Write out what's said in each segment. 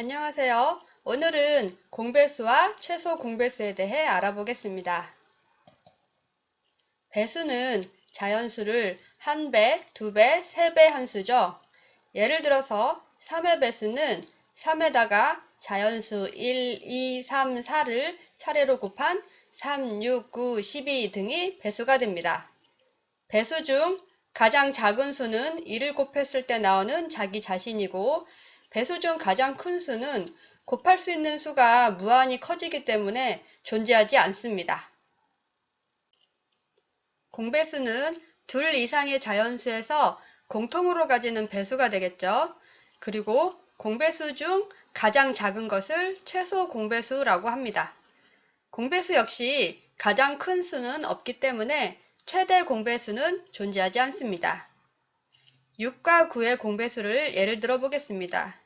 안녕하세요. 오늘은 공배수와 최소 공배수에 대해 알아보겠습니다. 배수는 자연수를 한 배, 두 배, 세 배 한 수죠. 예를 들어서 3의 배수는 3에다가 자연수 1, 2, 3, 4를 차례로 곱한 3, 6, 9, 12 등이 배수가 됩니다. 배수 중 가장 작은 수는 1을 곱했을 때 나오는 자기 자신이고 배수 중 가장 큰 수는 곱할 수 있는 수가 무한히 커지기 때문에 존재하지 않습니다. 공배수는 둘 이상의 자연수에서 공통으로 가지는 배수가 되겠죠. 그리고 공배수 중 가장 작은 것을 최소 공배수라고 합니다. 공배수 역시 가장 큰 수는 없기 때문에 최대 공배수는 존재하지 않습니다. 6과 9의 공배수를 예를 들어 보겠습니다.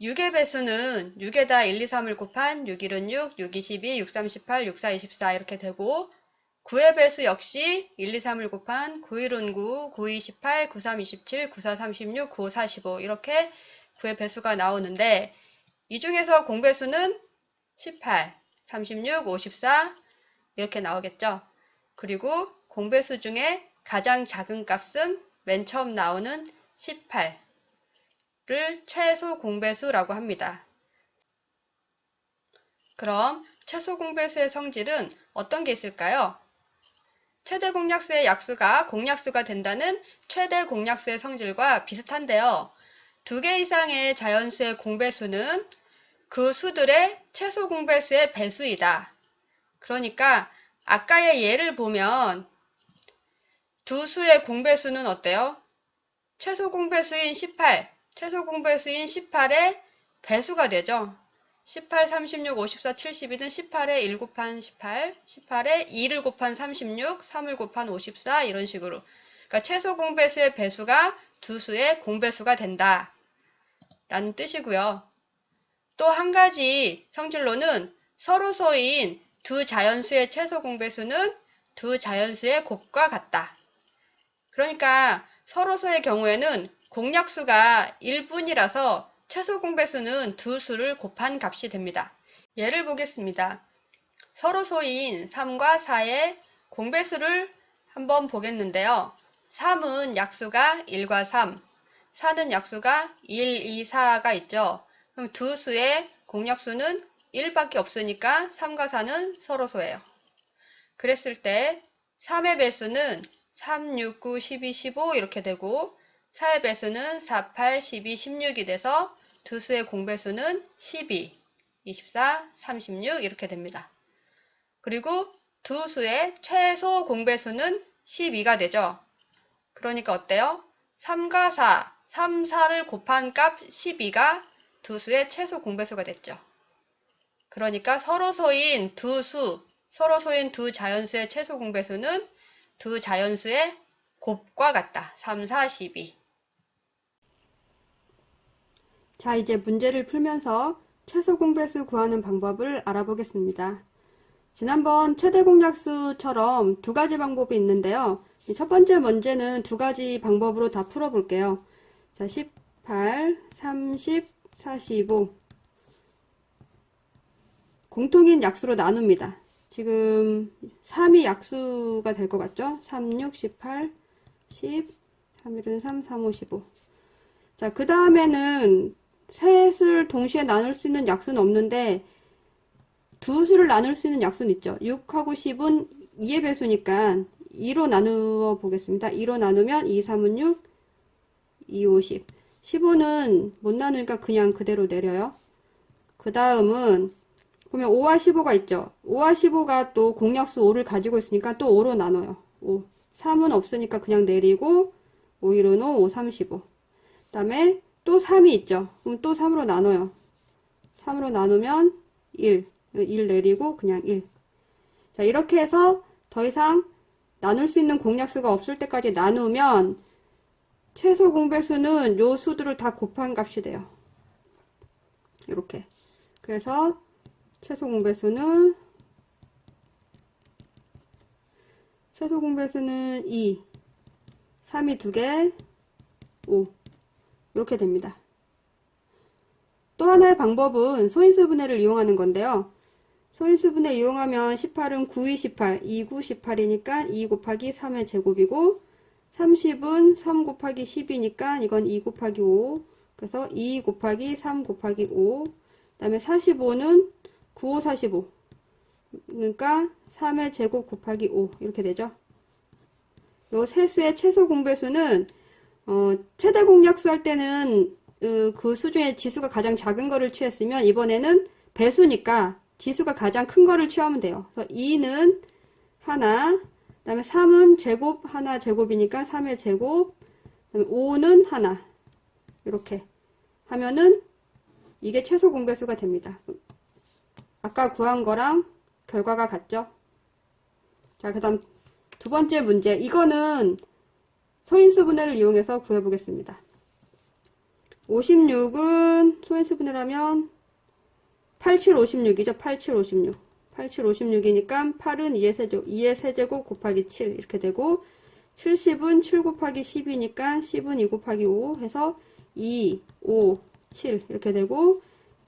6의 배수는 6에다 1, 2, 3을 곱한 6, 1은 6, 6, 2, 12, 6, 3, 18, 6, 4, 24 이렇게 되고 9의 배수 역시 1, 2, 3을 곱한 9, 1은 9, 9, 2, 18, 9, 3, 27, 9, 4, 36, 9, 5, 45 이렇게 9의 배수가 나오는데 이 중에서 공배수는 18, 36, 54 이렇게 나오겠죠. 그리고 공배수 중에 가장 작은 값은 맨 처음 나오는 18를 최소 공배수라고 합니다. 그럼 최소 공배수의 성질은 어떤 게 있을까요? 최대 공약수의 약수가 공약수가 된다는 최대 공약수의 성질과 비슷한데요. 두 개 이상의 자연수의 공배수는 그 수들의 최소 공배수의 배수이다. 그러니까 아까의 예를 보면 두 수의 공배수는 어때요? 최소 공배수인 18, 최소 공배수인 18의 배수가 되죠. 18, 36, 54, 72는 18에 1 곱한 18, 18에 2를 곱한 36, 3을 곱한 54 이런 식으로. 그러니까 최소 공배수의 배수가 두 수의 공배수가 된다. 라는 뜻이고요. 또 한 가지 성질로는 서로 소인 두 자연수의 최소 공배수는 두 자연수의 곱과 같다. 그러니까 서로소의 경우에는 공약수가 1분이라서 최소 공배수는 두 수를 곱한 값이 됩니다. 예를 보겠습니다. 서로소인 3과 4의 공배수를 한번 보겠는데요. 3은 약수가 1과 3, 4는 약수가 1, 2, 4가 있죠. 그럼 두 수의 공약수는 1밖에 없으니까 3과 4는 서로소예요. 그랬을 때 3의 배수는 3, 6, 9, 12, 15 이렇게 되고 4의 배수는 4, 8, 12, 16이 돼서 두 수의 공배수는 12, 24, 36 이렇게 됩니다. 그리고 두 수의 최소 공배수는 12가 되죠. 그러니까 어때요? 3과 4, 3, 4를 곱한 값 12가 두 수의 최소 공배수가 됐죠. 그러니까 서로 소인 두 수, 서로 소인 두 자연수의 최소 공배수는 두 자연수의 곱과 같다. 3, 4, 12. 자, 이제 문제를 풀면서 최소 공배수 구하는 방법을 알아보겠습니다. 지난번 최대 공약수처럼 두 가지 방법이 있는데요. 첫 번째 문제는 두 가지 방법으로 다 풀어볼게요. 자, 18, 30, 45. 공통인 약수로 나눕니다. 지금 3이 약수가 될 것 같죠? 3, 6, 18, 10, 3, 1은 3, 3, 5, 15. 자, 그 다음에는 셋을 동시에 나눌 수 있는 약수는 없는데 두 수를 나눌 수 있는 약수는 있죠. 6하고 10은 2의 배수니까 2로 나누어 보겠습니다. 2로 나누면 2, 3은 6, 2, 5, 10. 15는 못 나누니까 그냥 그대로 내려요. 그 다음은 보면 5와 15가 있죠. 5와 15가 또 공약수 5를 가지고 있으니까 또 5로 나눠요. 5. 3은 없으니까 그냥 내리고 5, 1은 5, 5, 3, 15. 그 다음에 또 3이 있죠. 그럼 또 3으로 나눠요. 3으로 나누면 1. 1 내리고 그냥 1. 자, 이렇게 해서 더 이상 나눌 수 있는 공약수가 없을 때까지 나누면 최소 공배수는 요 수들을 다 곱한 값이 돼요. 이렇게. 그래서 최소 공배수는 최소 공배수는 2, 3이 2개, 5 이렇게 됩니다. 또 하나의 방법은 소인수 분해를 이용하는 건데요. 소인수 분해 이용하면 18은 9, 2, 18, 2, 9, 18이니까 2 곱하기 3의 제곱이고 30은 3 곱하기 10이니까 이건 2 곱하기 5 그래서 2 곱하기 3 곱하기 5 그 다음에 45는 9, 5, 45 그러니까 3의 제곱 곱하기 5 이렇게 되죠. 요 세수의 최소 공배수는 어, 최대 공약수 할 때는 그, 그수 중에 지수가 가장 작은 거를 취했으면 이번에는 배수니까 지수가 가장 큰 거를 취하면 돼요. 그래서 2는 하나, 그 다음에 3은 제곱 하나 제곱이니까 3의 제곱, 그다음에 5는 하나 이렇게 하면은 이게 최소 공배수가 됩니다. 아까 구한 거랑 결과가 같죠? 자, 그 다음 두 번째 문제. 이거는 소인수 분해를 이용해서 구해보겠습니다. 56은 소인수 분해를 하면 8756이죠. 8756. 8756이니까 8은 2의 세제곱, 2의 세제곱 곱하기 7 이렇게 되고 70은 7 곱하기 10이니까 10은 2 곱하기 5 해서 2, 5, 7 이렇게 되고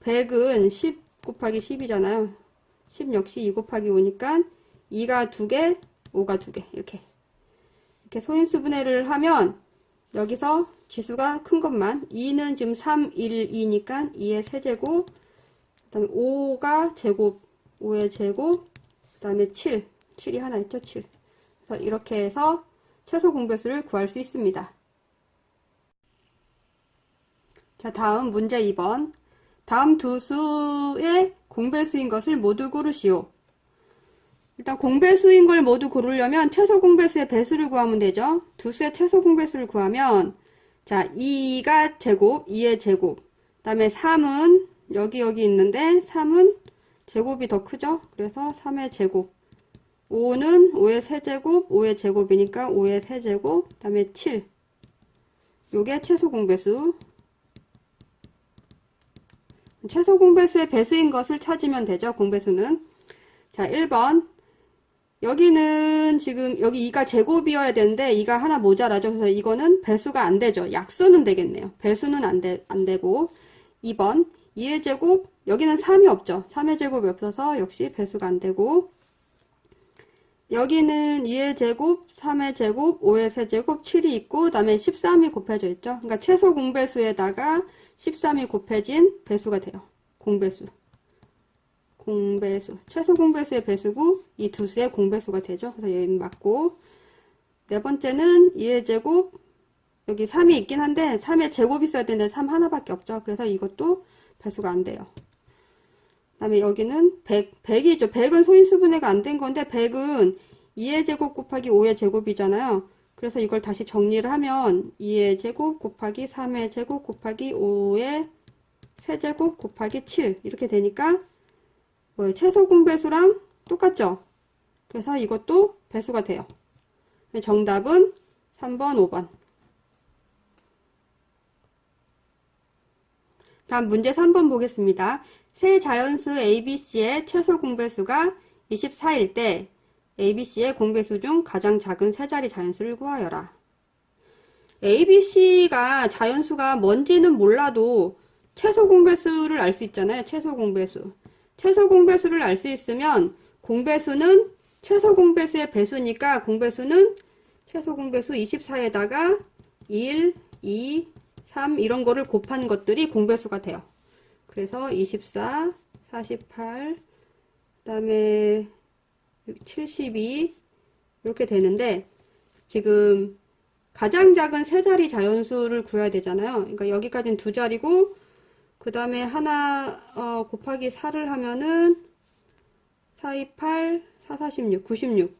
100은 10 곱하기 10이잖아요. 10 역시 2 곱하기 5니까 2가 2개, 5가 2개 이렇게. 이렇게 소인수 분해를 하면 여기서 지수가 큰 것만 2는 지금 3, 1, 2니까 2의 세제곱 그 다음에 5가 제곱 5의 제곱 그 다음에 7 7이 하나 있죠 7 그래서 이렇게 해서 최소 공배수를 구할 수 있습니다. 자 다음 문제 2번 다음 두 수의 공배수인 것을 모두 고르시오. 일단 공배수인 걸 모두 고르려면 최소 공배수의 배수를 구하면 되죠. 두 수의 최소 공배수를 구하면 자 2가 제곱, 2의 제곱. 그 다음에 3은 여기 여기 있는데 3은 제곱이 더 크죠. 그래서 3의 제곱. 5는 5의 세제곱, 5의 제곱이니까 5의 세제곱 그 다음에 7 요게 최소 공배수 최소 공배수의 배수인 것을 찾으면 되죠. 공배수는 자 1번 여기는 지금 여기 2가 제곱이어야 되는데 2가 하나 모자라죠. 그래서 이거는 배수가 안 되죠. 약수는 되겠네요. 배수는 안, 되, 안 되고 2번 2의 제곱 여기는 3이 없죠. 3의 제곱이 없어서 역시 배수가 안 되고 여기는 2의 제곱, 3의 제곱, 5의 세제곱, 7이 있고 그 다음에 13이 곱해져 있죠. 그러니까 최소 공배수에다가 13이 곱해진 배수가 돼요. 공배수. 공배수. 최소 공배수의 배수고 이 두 수의 공배수가 되죠. 그래서 여기 맞고 네 번째는 2의 제곱 여기 3이 있긴 한데 3의 제곱이 있어야 되는데 3 하나밖에 없죠. 그래서 이것도 배수가 안 돼요. 그 다음에 여기는 100, 100이죠. 100은 소인수 분해가 안 된 건데 100은 2의 제곱 곱하기 5의 제곱이잖아요. 그래서 이걸 다시 정리를 하면 2의 제곱 곱하기 3의 제곱 곱하기 5의 세제곱 곱하기 7 이렇게 되니까 뭐 최소 공배수랑 똑같죠? 그래서 이것도 배수가 돼요. 정답은 3번, 5번. 다음 문제 3번 보겠습니다. 세 자연수 ABC의 최소 공배수가 24일 때 ABC의 공배수 중 가장 작은 세 자리 자연수를 구하여라. ABC가 자연수가 뭔지는 몰라도 최소 공배수를 알 수 있잖아요. 최소 공배수. 최소 공배수를 알 수 있으면 공배수는 최소 공배수의 배수니까 공배수는 최소 공배수 24에다가 1, 2, 3 이런 거를 곱한 것들이 공배수가 돼요. 그래서 24, 48, 그 다음에 72 이렇게 되는데 지금 가장 작은 세 자리 자연수를 구해야 되잖아요. 그러니까 여기까지는 두 자리고 그 다음에 하나 어, 곱하기 4를 하면은 4, 2, 8, 4, 46, 96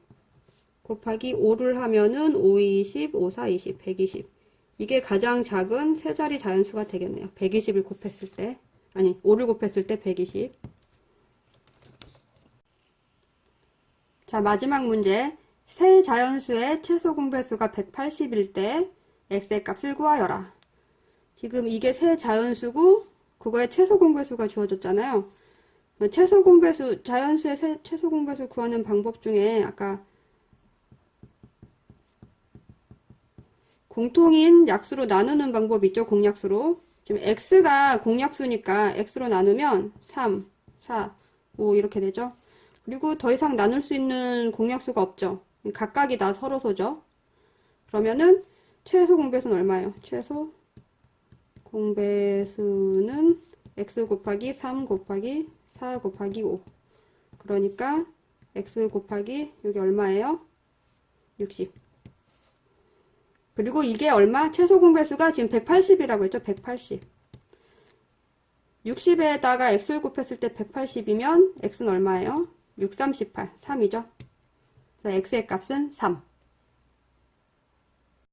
곱하기 5를 하면은 5, 20, 5, 4, 20, 120 이게 가장 작은 세 자리 자연수가 되겠네요. 120을 곱했을 때 아니 5를 곱했을 때 120. 자 마지막 문제 세 자연수의 최소 공배수가 180일 때 x의 값을 구하여라. 지금 이게 세 자연수고 그거의 최소 공배수가 주어졌잖아요. 최소 공배수 자연수의 세, 최소 공배수 구하는 방법 중에 아까 공통인 약수로 나누는 방법 있죠 공약수로 지금 x가 공약수니까 x로 나누면 3, 4, 5 이렇게 되죠. 그리고 더 이상 나눌 수 있는 공약수가 없죠. 각각이 다 서로소죠. 그러면은 최소 공배수는 얼마예요? 최소 공배수는 x 곱하기 3 곱하기 4 곱하기 5. 그러니까 x 곱하기 여기 얼마예요? 60. 그리고 이게 얼마? 최소 공배수가 지금 180이라고 했죠? 180. 60에다가 x를 곱했을 때 180이면 x는 얼마예요? 6, 38. 3이죠? 그래서 x의 값은 3.